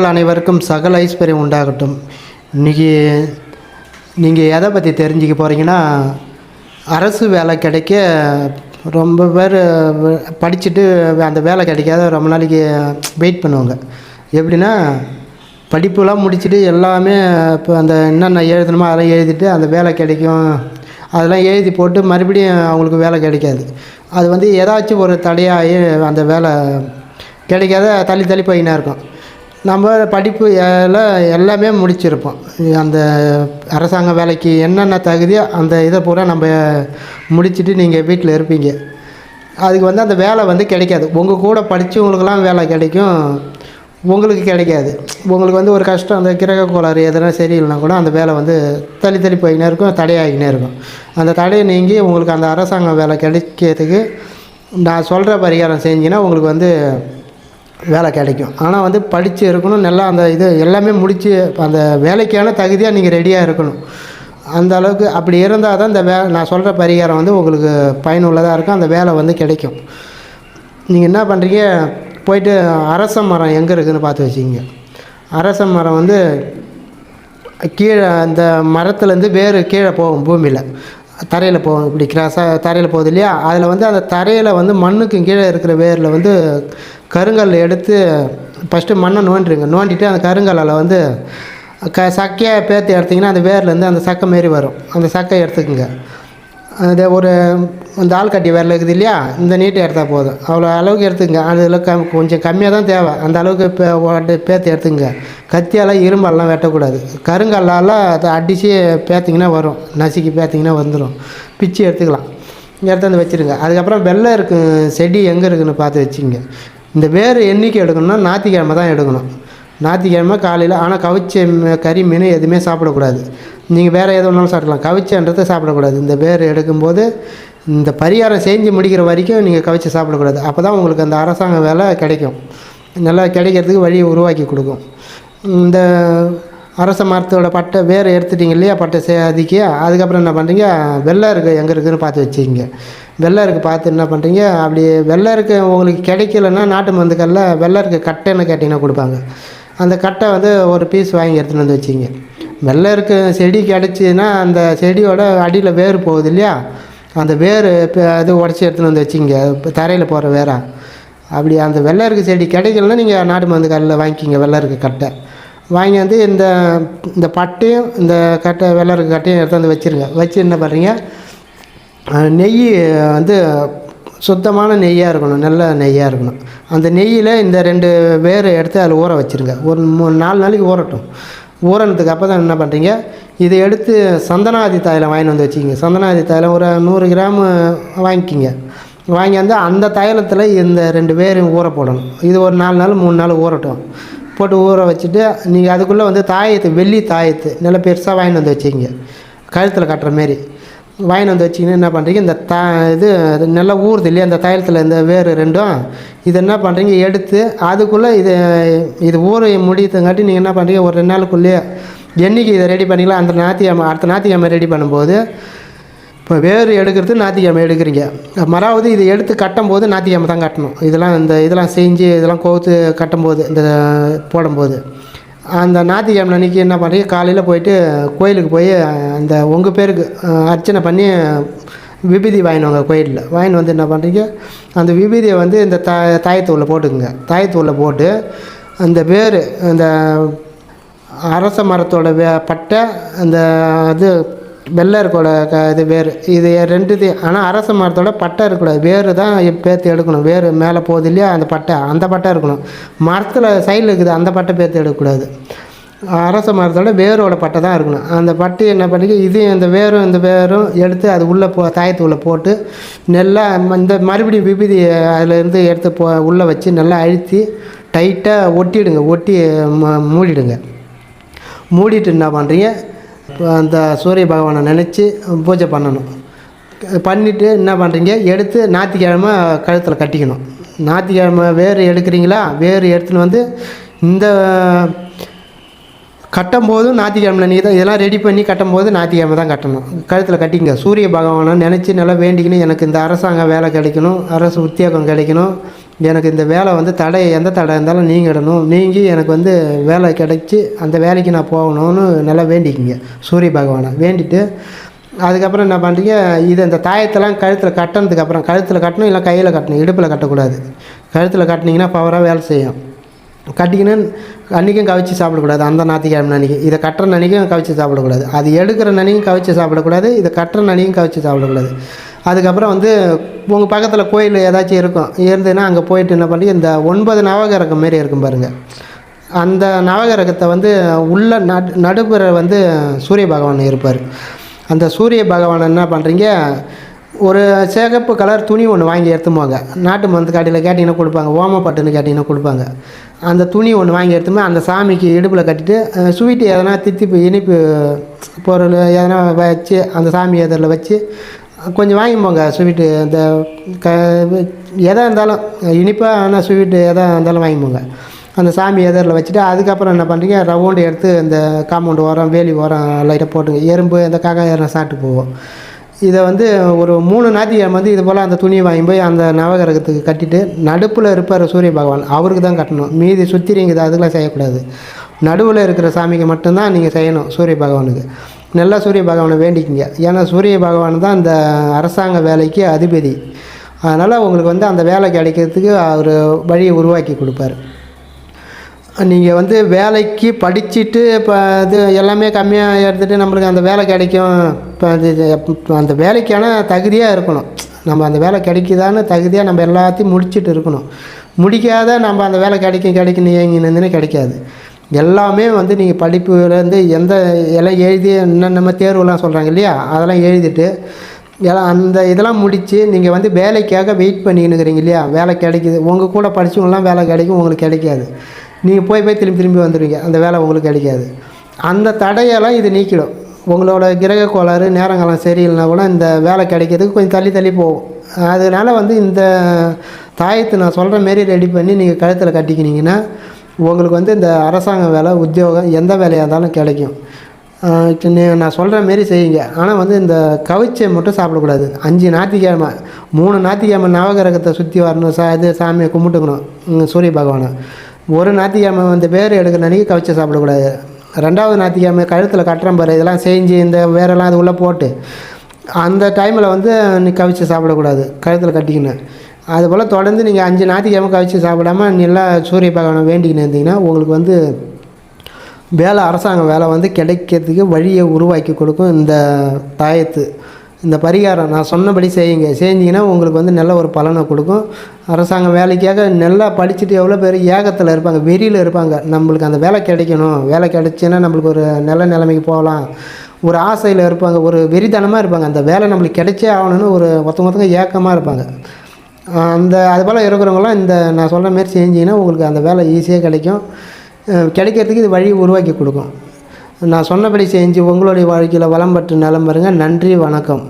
மக்கள் அனைவருக்கும் சகல ஐஸ்வர்யம் உண்டாகட்டும். இன்றைக்கி நீங்கள் எதை பற்றி தெரிஞ்சுக்க போகிறீங்கன்னா அரசு வேலை கிடைக்க ரொம்ப பேர் படிச்சுட்டு அந்த வேலை கிடைக்காத ரொம்ப நாளைக்கு வெயிட் பண்ணுவாங்க. எப்படின்னா படிப்புலாம் முடிச்சுட்டு எல்லாமே இப்போ அந்த என்னென்ன எழுதணுமோ அதெல்லாம் எழுதிட்டு அந்த வேலை கிடைக்கும். அதெல்லாம் எழுதி போட்டு மறுபடியும் அவங்களுக்கு வேலை கிடைக்காது. அது வந்து ஏதாச்சும் ஒரு தடையாகி அந்த வேலை கிடைக்காத தள்ளி தள்ளி போயின்னா இருக்கும். நம்ம படிப்பு எல்லாம் எல்லாமே முடிச்சிருப்போம். அந்த அரசாங்க வேலைக்கு என்னென்ன தகுதியோ அந்த இதை பூரா நம்ம முடிச்சுட்டு நீங்கள் வீட்டில் இருப்பீங்க. அதுக்கு வந்து அந்த வேலை வந்து கிடைக்காது. உங்கள் கூட படித்தவங்களுக்கெல்லாம் வேலை கிடைக்கும். உங்களுக்கு கிடைக்காது. உங்களுக்கு வந்து ஒரு கஷ்டம் அந்த கிரக கோளாறு எதனா சரியில்லைனா கூட அந்த வேலை வந்து தள்ளி தள்ளி போயினே இருக்கும் தடையாகினே இருக்கும். அந்த தடையை நீங்கி உங்களுக்கு அந்த அரசாங்க வேலை கிடைக்கிறதுக்கு நான் சொல்கிற பரிகாரம் செஞ்சிங்கன்னா உங்களுக்கு வந்து வேலை கிடைக்கும். ஆனால் வந்து படித்து இருக்கணும் நல்லா அந்த இது எல்லாமே முடித்து அந்த வேலைக்கான தகுதியாக நீங்கள் ரெடியாக இருக்கணும். அந்த அளவுக்கு அப்படி இருந்தால் தான் இந்த வே நான் சொல்கிற பரிகாரம் வந்து உங்களுக்கு பயனுள்ளதாக இருக்கும் அந்த வேலை வந்து கிடைக்கும். நீங்கள் என்ன பண்ணுறீங்க போயிட்டு அரச மரம் எங்கே இருக்குதுன்னு பார்த்து வச்சுக்கிங்க. அரச மரம் வந்து கீழே அந்த மரத்துலேருந்து வேர் கீழே போகும் பூமியில். தரையில் போகும் இப்படி கிராஸாக தரையில் போகுது இல்லையா? அதில் வந்து அந்த தரையில் வந்து மண்ணுக்கு கீழே இருக்கிற வேரில் வந்து கருங்கல் எடுத்து ஃபஸ்ட்டு மண்ணை நோண்டிடுங்க நோண்டிட்டு அந்த கருங்கல்லில் வந்து க சக்கையாக பேர்த்து எடுத்திங்கன்னா அந்த வேர்லேருந்து அந்த சக்கை மாரி வரும். அந்த சக்கை எடுத்துக்கோங்க. அது ஒரு இந்த ஆள்கட்டி விரல் இருக்குது இல்லையா? இந்த நீட்டை எடுத்தால் போதும். அவ்வளோ அளவுக்கு எடுத்துங்க அதில் கம் கொஞ்சம் கம்மியாக தான் தேவை. அந்த அளவுக்கு பே ஓட்டு பேத்து எடுத்துங்க கத்தியால் இரும்பெல்லாம் வெட்டக்கூடாது. கருங்கல்லால் அதை அடித்து பேத்திங்கன்னா வரும். நசுக்கி பேத்திங்கன்னா வந்துடும் பிச்சு எடுத்துக்கலாம். எடுத்து வந்து வச்சுருங்க. அதுக்கப்புறம் வெள்ளை இருக்கும் செடி எங்கே இருக்குதுன்னு பார்த்து வச்சுங்க இந்த வேர் எண்ணிக்கை எடுக்கணும்னா ஞாயிற்றுக்கிழமை தான் எடுக்கணும். ஞாயிற்றுக்கிழமை காலையில் ஆனால் கவிச்ச கறி மீன் எதுவுமே சாப்பிடக்கூடாது. நீங்கள் வேறு எது வேணாலும் சாப்பிடலாம் கவிச்சன்றதை சாப்பிடக்கூடாது. இந்த வேர் எடுக்கும்போது இந்த பரிகாரம் செஞ்சு முடிக்கிற வரைக்கும் நீங்கள் கவிச்சு சாப்பிடக்கூடாது. அப்போ தான் உங்களுக்கு அந்த அரசாங்க வேலை கிடைக்கும். நல்லா கிடைக்கிறதுக்கு வழியை உருவாக்கி கொடுக்கும். இந்த அரச மரத்தோட பட்டை வேர் எடுத்துட்டீங்க இல்லையா பட்டை சே அதுக்கு. அதுக்கப்புறம் என்ன பண்ணுறீங்க வெள்ளை இருக்குது எங்கே இருக்குதுன்னு பார்த்து வச்சுக்கிங்க. வெள்ளை இருக்குது பார்த்து என்ன பண்ணுறீங்க அப்படி வெள்ளை இருக்கு உங்களுக்கு கிடைக்கலன்னா நாட்டு மருந்துக்கல்ல வெள்ளை இருக்க கட்டைன்னு கேட்டிங்கன்னா கொடுப்பாங்க. அந்த கட்டை வந்து ஒரு பீஸ் வாங்கி எடுத்துகிட்டு வந்து வச்சிங்க வெள்ளை இருக்கு செடி கிடச்சின்னா அந்த செடியோட அடியில் வேர் போகுது இல்லையா? அந்த வேர் இப்போ அது உடச்சி எடுத்துகிட்டு வந்து வச்சிங்க தரையில் போகிற வேரா. அப்படி அந்த வெள்ளை இருக்கு செடி கிடைக்கலன்னா நீங்கள் நாட்டு மருந்து கல்லில் வாங்கிக்கிங்க வெள்ளை இருக்கு கட்டை. வாங்கி வந்து இந்த இந்த பட்டையும் இந்த கட்டை வெள்ளை கட்டையும் எடுத்து வந்து வச்சுருங்க. வச்சு என்ன பண்ணுறீங்க நெய் வந்து சுத்தமான நெய்யாக இருக்கணும் நல்ல நெய்யாக இருக்கணும். அந்த நெய்யில் இந்த ரெண்டு வேர் எடுத்து அதில் ஊற வச்சுருங்க. ஒரு மூணு நாலு நாளைக்கு ஊறட்டும். ஊறனத்துக்கு அப்போ தான் என்ன பண்ணுறீங்க இதை எடுத்து சந்தனாதி தைலம் வாங்கி வந்து வச்சுக்கிங்க. சந்தனாதி தைலம் ஒரு நூறு கிராம் வாங்கிக்கிங்க. வாங்கி வந்து அந்த தைலத்தில் இந்த ரெண்டு பேரையும் ஊற போடணும். இது ஒரு நாலு நாள் மூணு நாள் ஊறட்டும். போட்டு ஊற வச்சுட்டு நீங்கள் அதுக்குள்ளே வந்து தாயத்து வெள்ளி தாயத்து நல்லா பெருசாக வாங்கிட்டு வந்து வச்சுக்கிங்க. கழுத்தில் கட்டுற மாரி. வாங்கிட்டு வந்து வச்சிங்கன்னா என்ன பண்ணுறீங்க இந்த தா இது நல்லா ஊறுது இல்லையா அந்த தைலத்தில் இந்த வேறு ரெண்டும் இது என்ன பண்ணுறீங்க எடுத்து அதுக்குள்ளே இது இது ஊற முடியறதுங்காட்டி நீங்கள் என்ன பண்ணுறீங்க ஒரு ரெண்டு நாளுக்குள்ளேயே என்னைக்கு இதை ரெடி பண்ணிக்கலாம். அந்த ஞாயிற்றுக்கிழமை அடுத்த ஞாயிற்றுக்கிழமை ரெடி பண்ணும்போது இப்போ வேர் எடுக்கிறது ஞாயிற்றுக்கிழமை எடுக்கிறீங்க. மறாவது இதை எடுத்து கட்டும்போது ஞாயிற்றுக்கிழமை தான் கட்டணும். இதெல்லாம் இந்த இதெல்லாம் செஞ்சு இதெல்லாம் கோர்த்து கட்டும்போது இந்த போடும்போது. அந்த ஞாயிற்றுக்கிழமை அன்றைக்கி என்ன பண்ணுறீங்க காலையில் போயிட்டு கோயிலுக்கு போய் அந்த உங்கள் பேருக்கு அர்ச்சனை பண்ணி விபூதி வாங்கினுவாங்க கோயிலில். வாங்கின்னு வந்து என்ன பண்ணுறீங்க அந்த விபூதியை வந்து இந்த த தாயத்தூளில் போட்டுக்குங்க. தாயத்தூளில் போட்டு அந்த வேர் அந்த அரச மரத்தோட வே பட்டை அந்த இது வெள்ளை இருக்கோட க இது வேர் இது ரெண்டுது ஆனால் அரச மரத்தோட பட்டை இருக்கக்கூடாது. வேர் தான் பேர்த்து எடுக்கணும். வேர் மேலே போகுது இல்லையா அந்த பட்டை அந்த பட்டை இருக்கணும். மரத்தில் சைடில் இருக்குது அந்த பட்டை பேர்த்து எடுக்கக்கூடாது. அரச மரத்தோட வேரோட பட்டை தான் இருக்கணும். அந்த பட்டை என்ன பண்ணி இது இந்த வேரும் இந்த வேரும் எடுத்து அது உள்ளே போ தாயத்து உள்ளே போட்டு நல்லா இந்த மறுபடியும் விபதி அதிலேருந்து எடுத்து போ உள்ளே வச்சு நல்லா அழுத்தி டைட்டாக ஒட்டிடுங்க. ஒட்டி மூடிடுங்க. மூடிட்டு என்ன பண்ணுறீங்க அந்த சூரிய பகவானை நினச்சி பூஜை பண்ணணும். பண்ணிவிட்டு என்ன பண்ணுறீங்க எடுத்து ஞாயிற்றுக்கிழமை கழுத்தில் கட்டிக்கணும். ஞாயிற்றுக்கிழமை வேர் எடுக்கிறீங்களா? வேர் எடுத்துன்னு வந்து இந்த கட்டும்போதும் ஞாயிற்றுக்கிழமை நீங்கள் தான் இதெல்லாம் ரெடி பண்ணி கட்டும்போது ஞாயிற்றுக்கிழமை தான் கட்டணும். கழுத்தில் கட்டிங்க. சூரிய பகவானை நினச்சி நல்லா வேண்டிக்கணும். எனக்கு இந்த அரசாங்க வேலை கிடைக்கணும். அரசு உத்தியோகம் கிடைக்கணும். எனக்கு இந்த வேலை வந்து தடை எந்த தடை இருந்தாலும் நீங்கிடணும். நீங்கி எனக்கு வந்து வேலை கிடைச்சி அந்த வேலைக்கு நான் போகணும்னு நல்லா வேண்டிக்கிங்க. சூரிய பகவானை வேண்டிட்டு அதுக்கப்புறம் என்ன பண்ணுறீங்க இது இந்த தாயத்தெல்லாம் கழுத்தில் கட்டினதுக்கப்புறம் கழுத்தில் கட்டணும் இல்லை கையில் கட்டணும் இடுப்பில் கட்டக்கூடாது. கழுத்தில் கட்டினீங்கன்னா பவராக வேலை செய்யும். கட்டிக்கின்னு அன்றைக்கும் கவிச்சு சாப்பிடக்கூடாது அந்த ஞாயிற்றுக்கிழமை அன்றைக்கி இதை கட்டுற அன்றைக்கும் கவிச்சு சாப்பிடக்கூடாது. அது எடுக்கிற அன்றைக்கும் கவிச்சு சாப்பிடக்கூடாது இதை கட்டுற அன்றைக்கும் கவிச்சு சாப்பிடக்கூடாது. அதுக்கப்புறம் வந்து உங்கள் பக்கத்தில் கோயில் ஏதாச்சும் இருக்கும் இருந்ததுன்னா அங்கே போயிட்டு என்ன பண்ணி இந்த ஒன்பது நவகிரகம் மாரி இருக்கும் பாருங்கள் அந்த நவகிரகத்தை வந்து உள்ள நடு நடுப்புற வந்து சூரிய பகவான் இருப்பார். அந்த சூரிய பகவான் என்ன பண்ணுறீங்க ஒரு சிகப்பு கலர் துணி ஒன்று வாங்கி எடுத்துன்னு நாட்டு மருந்து கடையில் கேட்டிங்கன்னா கொடுப்பாங்க ஓமப்பட்டுன்னு கேட்டிங்கன்னா கொடுப்பாங்க. அந்த துணி ஒன்று வாங்கி எடுத்துமே அந்த சாமிக்கு இடுப்பில் கட்டிட்டு ஸ்வீட்டு எதனா தித்திப்பு இனிப்பு பொருள் எதனா வச்சு அந்த சாமி எதிரில் வச்சு கொஞ்சம் வாங்கி போங்க ஸ்வீட்டு. இந்த க எதாக இருந்தாலும் இனிப்பாக ஆனால் ஸ்வீட்டு எதாக இருந்தாலும் வாங்கி போங்க. அந்த சாமி எதிரில் வச்சுட்டு அதுக்கப்புறம் என்ன பண்ணுறீங்க ரவுண்டு எடுத்து இந்த காம்பவுண்டு ஓரம் வேலி ஓரம் லைட்டாக போட்டுங்க. எறும்பு இந்த காக்கா எறும்பு சாப்பிட்டு போவோம். இதை வந்து ஒரு மூணு ஞாயிற்றுக்கிழமை வந்து இது போல் அந்த துணியை வாங்கி போய் அந்த நவகிரகத்துக்கு கட்டிட்டு நடுப்பில் இருப்பார் சூரிய பகவான். அவருக்கு தான் கட்டணும். மீதி சுத்திரிங்க அதுக்கெலாம் செய்யக்கூடாது. நடுவில் இருக்கிற சாமிக்கு மட்டும்தான் நீங்கள் செய்யணும் சூரிய பகவானுக்கு. நல்லா சூரிய பகவானை வேண்டிக்கிங்க. ஏன்னா சூரிய பகவான் தான் அந்த அரசாங்க வேலைக்கு அதிபதி. அதனால் உங்களுக்கு வந்து அந்த வேலை கிடைக்கிறதுக்கு அவர் வழியை உருவாக்கி கொடுப்பாரு. நீங்கள் வந்து வேலைக்கு படிச்சுட்டு இப்போ இது எல்லாமே கம்மியாக எடுத்துகிட்டு நம்மளுக்கு அந்த வேலை கிடைக்கும். இப்போ அது இது அந்த வேலைக்கான தகுதியாக இருக்கணும். நம்ம அந்த வேலை கிடைக்குதான்னு தகுதியாக நம்ம எல்லாத்தையும் முடிச்சுட்டு இருக்கணும். முடிக்காத நம்ம அந்த வேலை கிடைக்கும் கிடைக்கும் ஏங்கினதுன்னு கிடைக்காது. எல்லாமே வந்து நீங்கள் படிப்புலேருந்து எந்த எல்லாம் எழுதி என்னென்ன தேர்வுலாம் சொல்கிறாங்க இல்லையா? அதெல்லாம் எழுதிட்டு எல்லாம் அந்த இதெல்லாம் முடித்து நீங்கள் வந்து வேலைக்காக வெயிட் பண்ணிக்கினுக்கிறீங்க இல்லையா? வேலை கிடைக்குது. உங்கள் கூட படித்தவங்களாம் வேலை கிடைக்கும் உங்களுக்கு கிடைக்காது. நீங்கள் போய் போய் திரும்பி திரும்பி வந்துடுவீங்க அந்த வேலை உங்களுக்கு கிடைக்காது. அந்த தடையெல்லாம் இது நீக்கிடும். உங்களோட கிரக கோளாறு நேரங்காலம் சரியில்லைனா கூட இந்த வேலை கிடைக்கிறதுக்கு கொஞ்சம் தள்ளி தள்ளி போகும். அதனால் வந்து இந்த தாயத்தை நான் சொல்கிற மாரி ரெடி பண்ணி நீங்கள் கழுத்தில் கட்டிக்கினீங்கன்னா உங்களுக்கு வந்து இந்த அரசாங்க வேலை உத்தியோகம் எந்த வேலையாக இருந்தாலும் கிடைக்கும். ஆஹ் நீ நான் சொல்கிற மாரி செய்யுங்க. ஆனால் வந்து இந்த கவிச்சை மட்டும் சாப்பிடக்கூடாது. அஞ்சு ஞாயிற்றுக்கிழமை மூணு ஞாத்திக்கிழமை நவகிரகத்தை சுற்றி வரணும். சா இது சாமியை கும்பிட்டுக்கணும். சூரிய பகவானை. ஒரு ஞாத்திக்கிழமை வந்து வேறு எடுக்கிற அன்றைக்கி கவிச்சை சாப்பிடக்கூடாது. ரெண்டாவது ஞாயிற்றுக்கிழமை கழுத்தில் கட்டுறம் பாரு இதெல்லாம் செஞ்சு இந்த வேரெல்லாம் அது உள்ளே போட்டு அந்த டைமில் வந்து நீ கவிச்சு சாப்பிடக்கூடாது. கழுத்தில் கட்டிக்கணும் அதுபோல் தொடர்ந்து நீங்கள் அஞ்சு ஞாயிற்றுக்கிழமை கழிச்சு சாப்பிடாம நல்லா சூரிய பகவானை வேண்டிக்கின்னு இருந்தீங்கன்னா உங்களுக்கு வந்து வேலை அரசாங்க வேலை வந்து கிடைக்கிறதுக்கு வழியை உருவாக்கி கொடுக்கும் இந்த தாயத்து. இந்த பரிகாரம் நான் சொன்னபடி செய்யுங்க. செஞ்சீங்கன்னா உங்களுக்கு வந்து நல்ல ஒரு பலனை கொடுக்கும். அரசாங்க வேலைக்காக நல்லா படிச்சுட்டு எவ்வளோ பேர் ஏகத்தில் இருப்பாங்க வெறியில் இருப்பாங்க. நம்மளுக்கு அந்த வேலை கிடைக்கணும். வேலை கிடைச்சுன்னா நம்மளுக்கு ஒரு நல்ல நிலைமைக்கு போகலாம். ஒரு ஆசையில் இருப்பாங்க ஒரு வெறித்தனமாக இருப்பாங்க. அந்த வேலை நம்மளுக்கு கிடைச்சே ஆகணும்னு ஒரு ஒருத்தவங்க ஒருத்தவங்க ஏக்கமாக இருப்பாங்க. அந்த அது போல் இருக்கிறவங்களாம் இந்த நான் சொல்கிற மாரி செஞ்சிங்கன்னா உங்களுக்கு அந்த வேலை ஈஸியாக கிடைக்கும். கிடைக்கிறதுக்கு இது வழி உருவாக்கி கொடுக்கும். நான் சொன்னபடி செஞ்சு உங்களுடைய வாழ்க்கையில் வளம் பெற்று நலம் பெறுங்க நன்றி வணக்கம்.